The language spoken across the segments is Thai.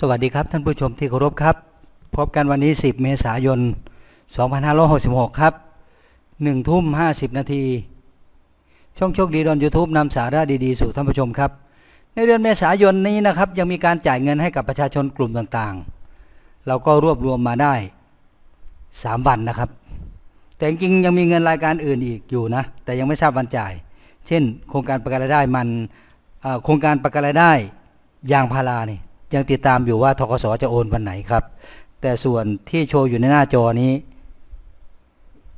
สวัสดีครับท่านผู้ชมที่เคารพครับ พบกันวันนี้ 10 เมษายน 2566 ครับ 1 ทุ่ม 50 นาที ช่องโชคดีดอน YouTube นำสาระดีๆ สู่ท่านผู้ชมครับ ในเดือนเมษายนนี้นะครับ ยังมีการจ่ายเงินให้กับประชาชนกลุ่มต่างๆ เราก็รวบรวมมาได้ 3 วันนะครับ แต่จริงๆยังมีเงินรายการอื่นอีกอยู่นะ แต่ยังไม่ทราบวันจ่าย เช่น โครงการประกันรายได้มันโครงการประกันรายได้ยางพารานี่ ยังติดตามอยู่ว่าทกสจะโอนวันไหนครับ แต่ส่วนที่โชว์อยู่ในหน้าจอนี้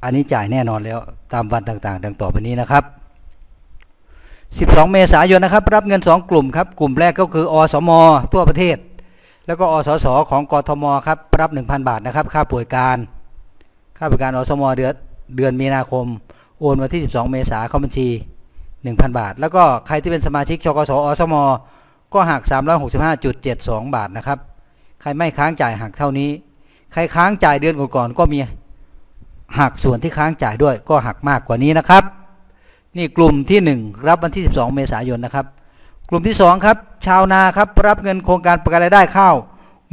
อันนี้จ่ายแน่นอนแล้วตามวันต่างๆ ดังต่อไปนี้นะครับ 12 เมษายนนะครับ รับเงิน 2 กลุ่มครับ กลุ่มแรกก็คือ อสม ทั่วประเทศ แล้วก็อสสของกทมครับรับ 1,000 บาทนะครับ ค่าป่วยการ ค่าบริการอสมเดือนเดือนมีนาคม โอนวันที่ 12 เมษายนเข้าบัญชี 1,000 บาท แล้วก็ใครที่เป็นสมาชิกชกสอสม ก็หัก 365.72 บาทนะครับ ใครไม่ค้างจ่ายหักเท่านี้ ใครค้างจ่ายเดือนก่อนๆก็มีหักส่วนที่ค้างจ่ายด้วยก็หักมากกว่านี้นะครับ นี่กลุ่มที่ 1 รับวันที่ 12 เมษายนนะครับ กลุ่มที่ 2 ครับ ชาวนาครับรับเงินโครงการประกันรายได้ข้าว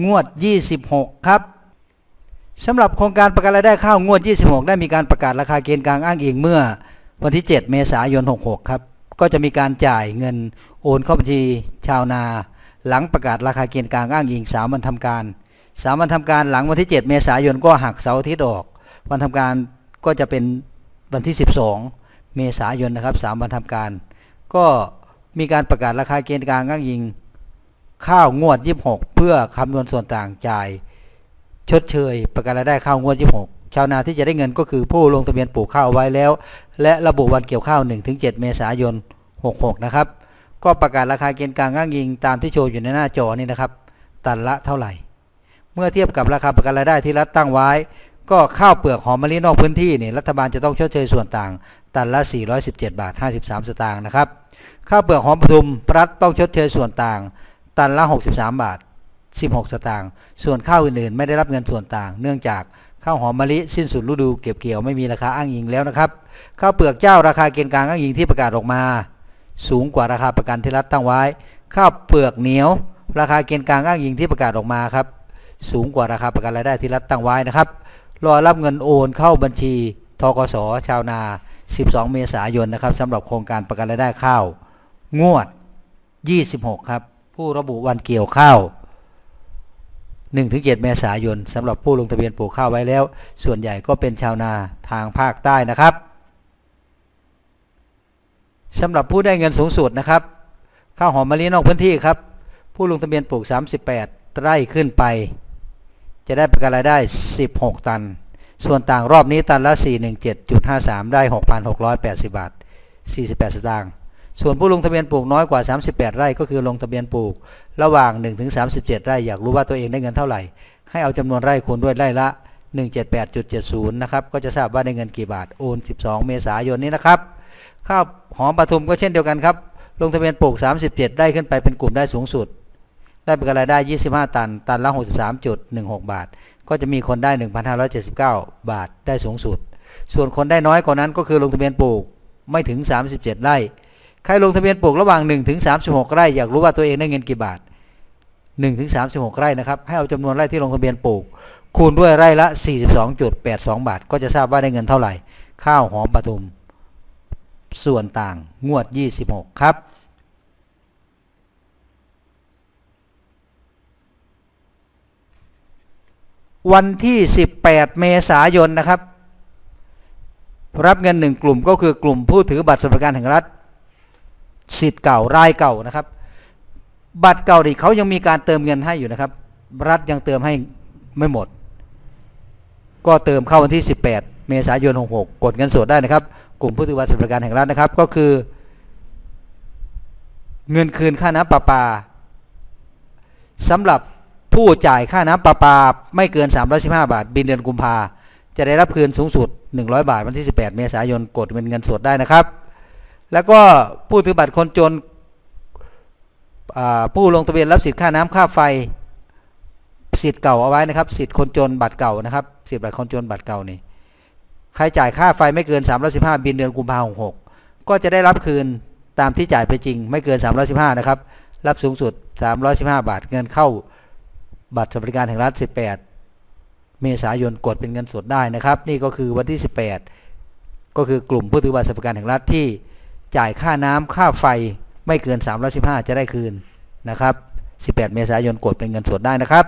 งวด 26 ครับสำหรับโครงการประกันรายได้ข้าวงวด 26 ได้มีการประกาศราคาเกณฑ์กลางอ้างอิงเมื่อวันที่ 7 เมษายน 66 ครับ ก็จะมีการจ่ายเงิน โอนเข้าบัญชีชาวนา หลังประกาศราคาเกณฑ์กลางอ้างอิง3วันทำการ3วันทำการหลังวันที่ 7 เมษายนก็หักเสาร์อาทิตย์ออก วันทำการก็จะเป็นวันที่ 12 เมษายนนะครับ3วันทำการ ก็มีการประกาศราคาเกณฑ์กลางอ้างอิงข้าวงวด 26 เพื่อคำนวณส่วนต่างจ่าย ชดเชย ประกันรายได้ข้าวงวด 26 ชาวนาที่จะได้เงินก็คือผู้ลงทะเบียนปลูกข้าวไว้แล้ว และระบุวันเกี่ยวข้าว 1-7 เมษายน 66 นะครับ ก็ประกาศราคาเกณฑ์กลางอ้างอิงตามที่โชว์อยู่ในหน้าจอนี่นะครับ ตันละเท่าไหร่ เมื่อเทียบกับราคาประกันรายได้ที่รัฐตั้งไว้ ก็ข้าวเปลือกหอมมะลินอกพื้นที่นี่รัฐบาลจะต้องชดเชยส่วนต่าง ตันละ 417 บาท 53 สตางค์นะครับ ข้าวเปลือกหอมปทุมรัฐต้องชดเชยส่วนต่าง ตันละ 63 บาท 16 สตางค์ ส่วนข้าวอื่นๆ ไม่ได้รับเงินส่วนต่าง เนื่องจากข้าวหอมมะลิสิ้นสุดฤดูเก็บเกี่ยวไม่มีราคาอ้างอิงแล้วนะครับ ข้าวเปลือกเจ้าราคาเกณฑ์กลางอ้างอิงที่ประกาศออกมา สูงกว่าราคาประกันที่รัฐตั้งไว้ ข้าวเปลือกเหนียว ราคาเกณฑ์กลางอ้างอิงที่ประกาศออกมาครับ สูงกว่าราคาประกันรายได้ที่รัฐตั้งไว้นะครับ รอรับเงินโอนเข้าบัญชีทกสชาวนา 12 เมษายนนะครับสำหรับโครงการประกันรายได้ข้าว งวด 26 ครับ ผู้ระบุวันเกี่ยวข้าว 1-7 เมษายนสำหรับผู้ลงทะเบียนปลูกข้าวไว้แล้ว ส่วนใหญ่ก็เป็นชาวนาทางภาคใต้นะครับ สำหรับผู้ได้เงินสูงสุดนะครับข้าวหอมมะลินอกพื้นที่ครับ ผู้ลงทะเบียนปลูก 38 ไร่ขึ้นไป จะได้ประกันรายได้ 16 ตัน ส่วนต่างรอบนี้ตันละ 417.53 ได้ 6,680 บาท 48 สตางค์ส่วนผู้ลงทะเบียนปลูกน้อยกว่า 38 ไร่ก็คือลงทะเบียนปลูก ระหว่าง 1-37 ไร่อยากรู้ว่าตัวเองได้เงินเท่าไหร่ ให้เอาจำนวนไร่คูณด้วยไร่ละ 178.70 นะครับ ก็จะทราบว่าได้เงินกี่บาท โอน 12 เมษายนนี้นะครับ ข้าวหอมปทุมก็เช่นเดียวกันครับ ลงทะเบียนปลูก 37 ได้ขึ้นไปเป็นกลุ่มได้สูงสุด ได้เประกันรายได้ 25 ตัน ตันละ 63.16 บาท ก็จะมีคนได้ 1,579 บาทได้สูงสุด ส่วนคนได้น้อยกว่านั้นก็คือลงทะเบียนปลูกไม่ถึง 37 ไร่ ใครลงทะเบียนปลูกระหว่าง 1 ถึง 36 ไร่ อยากรู้ว่าตัวเองได้เงินกี่บาท 1 ถึง 36 ไร่นะครับ ให้เอาจำนวนไร่ที่ลงทะเบียนปลูก คูณด้วยไร่ละ 42.82 บาท ก็จะทราบว่าได้เงินเท่าไหร่ ข้าวหอมปทุม ส่วนต่างงวด 26 ครับ วันที่ 18 เมษายนนะครับ รับเงินหนึ่งกลุ่มก็คือกลุ่มผู้ถือบัตรสวัสดิการแห่งรัฐสิทธิ์เก่ารายเก่านะครับ บัตรเก่าดิเขายังมีการเติมเงินให้อยู่นะครับ รัฐยังเติมให้ไม่หมด ก็เติมเข้าวันที่ 18 เมษายน 66 กดเงินสดได้นะครับ ลุ่มผู้ถือบัตรสวัสดิการแห่งรัฐนะครับ ก็คือ เงินคืนค่าน้ำประปาสำหรับผู้จ่ายค่าน้ำประปาไม่เกิน 315 บาท บินเดือนกุมภาจะได้รับคืนสูงสุด 100 บาท วันที่ 18 เมษายนกดเป็นเงินสดได้นะครับ แล้วก็ผู้ถือบัตรคนจนผู้ลงทะเบียนรับสิทธิ์ค่าน้ำค่าไฟสิทธิ์เก่าเอาไว้นะครับ สิทธิ์คนจนบัตรเก่านะครับ สิทธิ์บัตรคนจนบัตรเก่านี่ ใครจ่ายค่าไฟไม่เกิน 315 บินเดือนกุมภาพันธ์66 ก็จะได้รับคืนตามที่จ่ายไปจริง ไม่เกิน 315 นะครับ รับสูงสุด 315 บาท เงินเข้าบัตรสวัสดิการแห่งรัฐ 18 เมษายนกดเป็นเงินสดได้นะครับ นี่ก็คือวันที่ 18 ก็คือกลุ่มผู้ถือบัตรสวัสดิการแห่งรัฐที่จ่ายค่าน้ำค่าไฟไม่เกิน 315 จะได้คืนนะครับ 18 เมษายนกดเป็นเงินสดได้นะครับ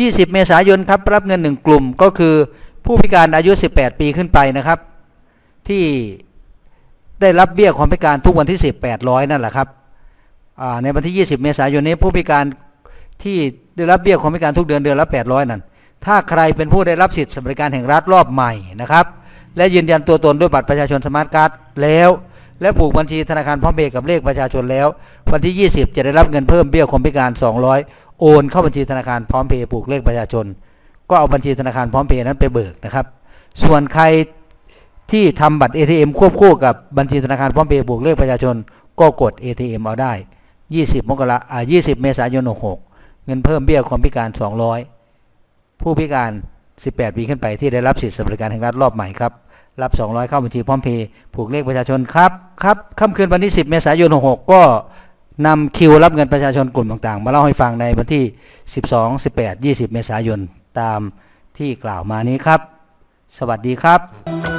20 เมษายนครับรับเงิน 1 กลุ่มก็คือผู้พิการอายุ 18 ปีขึ้นไปนะครับ ที่ได้รับเบี้ยความพิการทุกวันที่ 10 800 นั่นแหละครับในวันที่ 20 เมษายนนี้ผู้พิการที่ได้รับเบี้ยความพิการทุกเดือนเดือนละ 800 นั่น ถ้าใครเป็นผู้ได้รับสิทธิสวัสดิการแห่งรัฐรอบใหม่นะครับ และยืนยันตัวตนด้วยบัตรประชาชนสมาร์ทการ์ดแล้วและผูกบัญชีธนาคารพร้อมเพย์กับเลขประชาชนแล้ว วันที่ 20 จะได้รับเงินเพิ่มเบี้ยความพิการ 200 โอนเข้าบัญชีธนาคารพร้อมเพย์ผูกเลขประชาชน ก็เอาบัญชีธนาคารพร้อมเพย์นั้นไปเบิกนะครับ ส่วนใครที่ทำบัตร ATM ควบคู่กับบัญชีธนาคารพร้อมเพย์บวกเลขประชาชน ก็กด ATM เอาได้ 20 มกราอ่า20 เมษายน 66 เงินเพิ่มเบี้ยความพิการ 200 ผู้พิการ 18 ปีขึ้นไปที่ได้รับสิทธิสวัสดิการแห่งรัฐรอบใหม่ครับรับ 200 เข้าบัญชีพร้อมเพย์ผูกเลขประชาชนครับ ครับค่ำคืนวันที่ 10 เมษายน 66 ก็ นำคิวรับเงินประชาชนกลุ่มต่างๆ มาเล่าให้ฟังในวันที่ 12 18 20 เมษายนตามที่กล่าวมานี้ครับ สวัสดีครับ